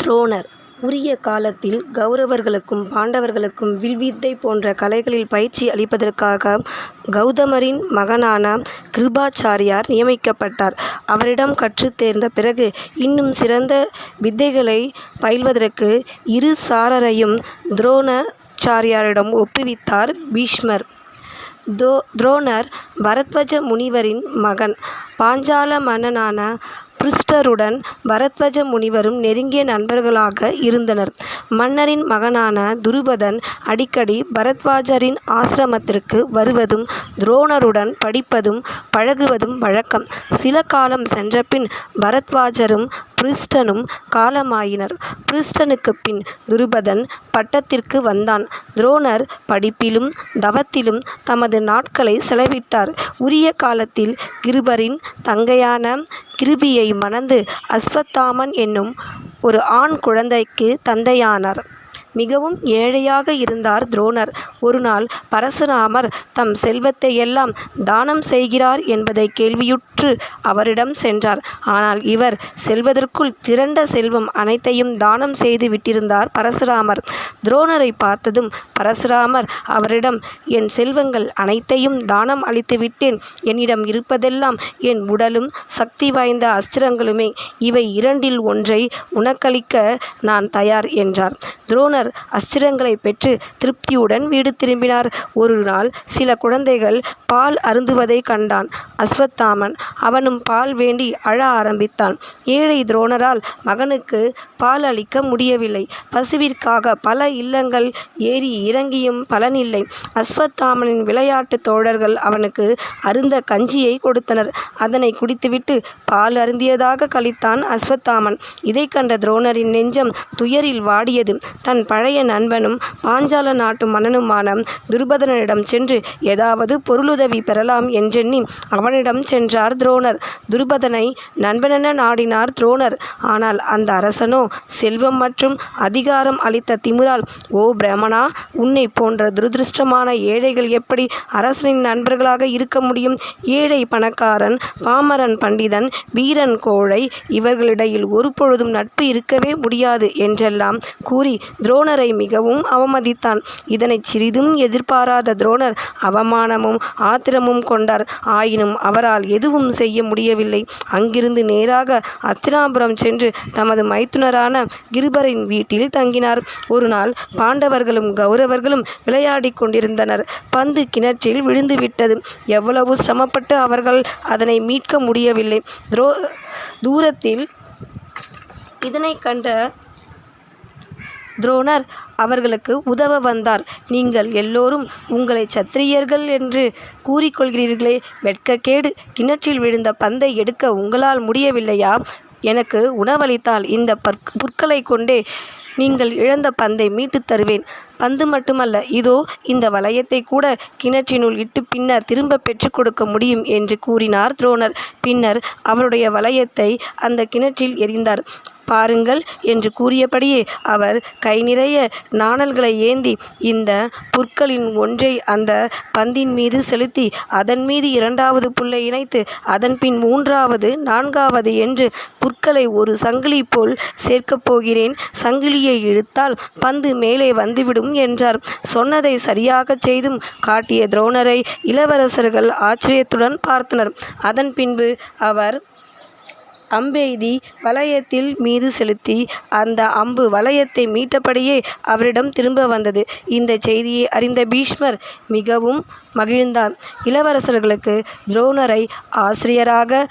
துரோணர் உரிய காலத்தில் கௌரவர்களுக்கும் பாண்டவர்களுக்கும் வில்வித்தை போன்ற கலைகளில் பயிற்சி அளிப்பதற்காக கௌதமரின் மகனான கிருபாச்சாரியார் நியமிக்கப்பட்டார். அவரிடம் கற்று தேர்ந்த பிறகு இன்னும் சிறந்த வித்தைகளை பயில்வதற்கு இரு சாரரையும் துரோணாச்சாரியாரிடம் ஒப்புவித்தார் பீஷ்மர். துரோணர் பரத்வஜ முனிவரின் மகன். பாஞ்சால மன்னனான புருஷ்டருடன் பரத்வஜ முனிவரும் நெருங்கிய நண்பர்களாக இருந்தனர். மன்னரின் மகனான துருபதன் அடிக்கடி பரத்வாஜரின் ஆசிரமத்திற்கு வருவதும் துரோணருடன் படிப்பதும் பழகுவதும் வழக்கம். சில காலம் சென்றபின் பரத்வாஜரும் பிரிஸ்டனும் காலமாயினர். பிரிஸ்டனுக்குப் பின் துருபதன் பட்டத்திற்கு வந்தான். துரோணர் படிப்பிலும் தவத்திலும் தமது நாட்களைச் செலவிட்டார். உரிய காலத்தில் கிருபரின் தங்கையான கிருபியை மணந்து அஸ்வத்தாமன் என்னும் ஒரு ஆண் குழந்தைக்குத் தந்தையானார். மிகவும் ஏழையாக இருந்தார் துரோணர். ஒருநாள் பரசுராமர் தம் செல்வத்தை எல்லாம் தானம் செய்கிறார் என்பதை கேள்வியுற்று அவரிடம் சென்றார். ஆனால் இவர் செல்வதற்குள் திரண்ட செல்வம் அனைத்தையும் தானம் செய்து விட்டிருந்தார் பரசுராமர். துரோணரைப் பார்த்ததும் பரசுராமர் அவரிடம் என் செல்வங்கள் அனைத்தையும் தானம் அளித்துவிட்டேன் என்னிடம் இருப்பதெல்லாம் என் உடலும் சக்தி வாய்ந்த அஸ்திரங்களுமே. இவை இரண்டில் ஒன்றை உனக்களிக்க நான் தயார் என்றார். துரோணர் அஸ்திரங்களைப் பெற்று திருப்தியுடன் வீடு திரும்பினார். ஒரு நாள் சில குழந்தைகள் பால் அருந்துவதைக் கண்டான் அஸ்வத்தாமன். அவனும் பால் வேண்டி அழ ஆரம்பித்தான். ஏழை துரோணரால் மகனுக்கு பால் அளிக்க முடியவில்லை. பசுவிற்காக பல இல்லங்கள் ஏறி இறங்கியும் பலனில்லை. அஸ்வத்தாமனின் விளையாட்டுத் தோழர்கள் அவனுக்கு அருந்த கஞ்சியைக் கொடுத்தனர். அதனைக் குடித்துவிட்டு பால் அருந்தியதாக கழித்தான் அஸ்வத்தாமன். இதை கண்ட துரோணரின் நெஞ்சம் துயரில் வாடியது. தன் பழைய நண்பனும் பாஞ்சால நாட்டு மன்னனுமான துருபதனிடம் சென்று ஏதாவது பொருளுதவி பெறலாம் என்றெண்ணி அவனிடம் சென்றார் துரோணர். துருபதனை நண்பனென நாடினார் துரோணர். ஆனால் அந்த அரசனோ செல்வம் மற்றும் அதிகாரம் அளித்த திமிரால் ஓ பிரமணா உன்னை போன்ற துரதிருஷ்டமான ஏழைகள் எப்படி அரசனின் நண்பர்களாக இருக்க முடியும்? ஏழை பணக்காரன் பாமரன் பண்டிதன் வீரன் கோழை இவர்களிடையில் ஒருபொழுதும் நட்பு இருக்கவே முடியாது என்றெல்லாம் கூறி துரோணரை மிகவும் அவமதித்தான். இதனை சிறிதும் எதிர்பாராத துரோணர் அவமானமும் ஆத்திரமும் கொண்டார். ஆயினும் அவரால் எதுவும் செய்ய முடியவில்லை. அங்கிருந்து நேராக அத்தினாபுரம் சென்று தமது மைத்துனரான கிருபரின் வீட்டில் தங்கினார். ஒரு நாள் பாண்டவர்களும் கௌரவர்களும் விளையாடிக் கொண்டிருந்தனர். பந்து கிணற்றில் விழுந்துவிட்டது. எவ்வளவு சிரமப்பட்டு அவர்கள் அதனை மீட்க முடியவில்லை. துரோ தூரத்தில் இதனை கண்ட துரோணர் அவர்களுக்கு உதவ வந்தார். நீங்கள் எல்லோரும் உங்களை சத்திரியர்கள் என்று கூறிக்கொள்கிறீர்களே வெட்கக்கேடு. கிணற்றில் விழுந்த பந்தை எடுக்க உங்களால் முடியவில்லையா? எனக்கு உணவளித்தால் இந்த பற் புற்களைக் கொண்டே நீங்கள் இழந்த பந்தை மீட்டுத் தருவேன். பந்து மட்டுமல்ல இதோ இந்த வளையத்தை கூட கிணற்றினுள் இட்டு பின்னர் திரும்பப் பெற்றுக் கொடுக்க முடியும் என்று கூறினார் துரோணர். பின்னர் அவருடைய வளையத்தை அந்த கிணற்றில் எறிந்தார். பாருங்கள் என்று கூறியபடியே அவர் கை நிறைய நாணல்களை ஏந்தி இந்த புற்களின் ஒன்றை அந்த பந்தின் மீது செலுத்தி அதன் மீது இரண்டாவது புல்லை இணைத்து அதன்பின் மூன்றாவது நான்காவது என்று புற்களை ஒரு சங்கிலி போல் சேர்க்கப் போகிறேன். சங்கிலியை இழுத்தால் பந்து மேலே வந்துவிடும் என்றார். சொன்னதை சரியாகச் செய்தும் காட்டிய துரோணரை இளவரசர்கள் ஆச்சரியத்துடன் பார்த்தனர். அதன் பின்பு அவர் அம்பெய்தி வளையத்தில் மீது செலுத்தி அந்த அம்பு வளையத்தை மீட்டபடியே அவரிடம் திரும்ப வந்தது. இந்த செய்தியை அறிந்த பீஷ்மர் மிகவும் மகிழ்ந்தார். இளவரசர்களுக்கு துரோணரை ஆசிரியராக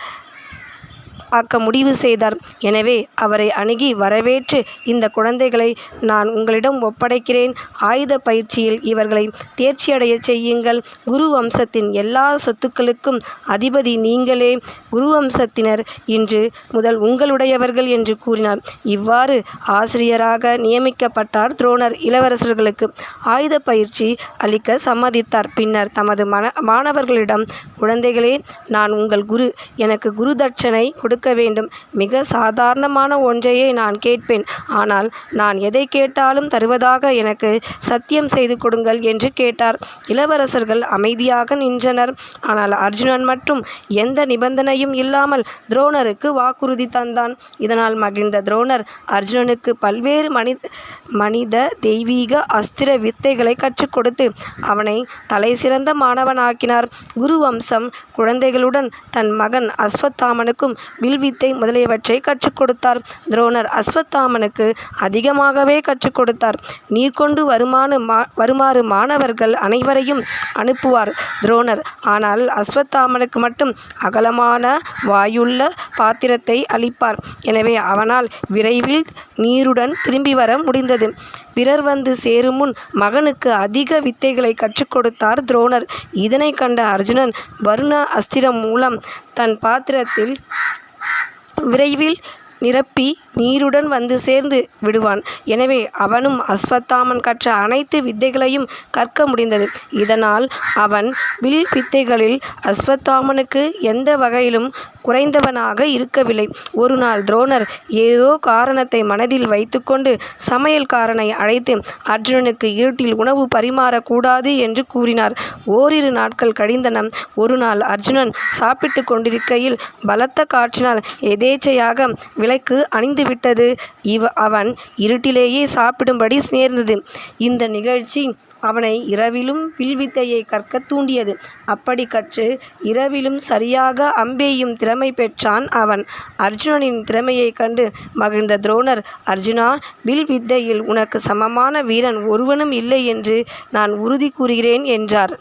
ஆக்க முடிவு செய்தார். எனவே அவரை அணுகி வரவேற்று இந்த குழந்தைகளை நான் உங்களிடம் ஒப்படைக்கிறேன். ஆயுத பயிற்சியில் இவர்களை தேர்ச்சியடையச் செய்யுங்கள். குரு வம்சத்தின் எல்லா சொத்துக்களுக்கும் அதிபதி நீங்களே. குரு வம்சத்தினர் இன்று முதல் உங்களுடையவர்கள் என்று கூறினார். இவ்வாறு ஆசிரியராக நியமிக்கப்பட்டார் துரோணர். இளவரசர்களுக்கு ஆயுத பயிற்சி அளிக்க சம்மதித்தார். பின்னர் தமது மன மாணவர்களிடம் குழந்தைகளே நான் உங்கள் குரு எனக்கு குரு தட்சணை கொடுக்க வேண்டும். மிக சாதாரணமான ஒன்றையே நான் கேட்பேன். ஆனால் நான் எதை கேட்டாலும் தருவதாக எனக்கு சத்தியம் செய்து கொடுங்கள் என்று கேட்டார். இளவரசர்கள் அமைதியாக நின்றனர். ஆனால் அர்ஜுனன் மட்டும் எந்த நிபந்தனையும் இல்லாமல் துரோணருக்கு வாக்குறுதி தந்தான். இதனால் மகிழ்ந்த துரோணர் அர்ஜுனனுக்கு பல்வேறு மனித மனித தெய்வீக அஸ்திர வித்தைகளை கற்றுக் கொடுத்து அவனை தலைசிறந்த மாணவனாக்கினார். குரு வம்சம் குழந்தைகளுடன் தன் மகன் அஸ்வத்தாமனுக்கும் வில்வித்தை முதலியவற்றை கற்றுக் கொடுத்தார் துரோணர் அஸ்வத்தாமனுக்கு அதிகமாகவே கற்றுக் கொடுத்தார் நீர் கொண்டு வருமான மா வருமாறு மாணவர்கள் அனைவரையும் அனுப்புவார் துரோணர். ஆனால் அஸ்வத்தாமனுக்கு மட்டும் அகலமான வாயுள்ள பாத்திரத்தை அளிப்பார். எனவே அவனால் விரைவில் நீருடன் திரும்பி வர முடிந்தது. பிறர் வந்து சேரும் முன் மகனுக்கு அதிக வித்தைகளை கற்றுக் கொடுத்தார் துரோணர். இதனை கண்ட அர்ஜுனன் வருண அஸ்திரம் மூலம் தன் பாத்திரத்தில் விரைவில் நிரப்பி நீருடன் வந்து சேர்ந்து விடுவான். எனவே அவனும் அஸ்வத்தாமன் கற்ற அனைத்து வித்தைகளையும் கற்க முடிந்தது. இதனால் அவன் வில் வித்தைகளில் அஸ்வத்தாமனுக்கு எந்த வகையிலும் குறைந்தவனாக இருக்கவில்லை. ஒரு நாள் துரோணர் ஏதோ காரணத்தை மனதில் வைத்துக்கொண்டு சமையல்காரனை அழைத்து அர்ஜுனனுக்கு இருட்டில் உணவு பரிமாறக்கூடாது என்று கூறினார். ஓரிரு நாட்கள் கழிந்தன. ஒரு நாள் அர்ஜுனன் சாப்பிட்டு கொண்டிருக்கையில் பலத்த காற்றினால் எதேச்சையாக விளக்கு விட்டது. இவ அவன் இருட்டிலேயே சாப்பிடும்படி நேர்ந்தது இந்த நிகழ்ச்சி அவனை இரவிலும் வில்வித்தையை கற்க தூண்டியது. அப்படி கற்று இரவிலும் சரியாக அம்பேயும் திறமை பெற்றான் அவன். அர்ஜுனனின் திறமையைக் கண்டு மகிழ்ந்த துரோணர் அர்ஜுனா வில் வித்தையில் உனக்கு சமமான வீரன் ஒருவனும் இல்லை என்று நான் உறுதி கூறுகிறேன் என்றார்.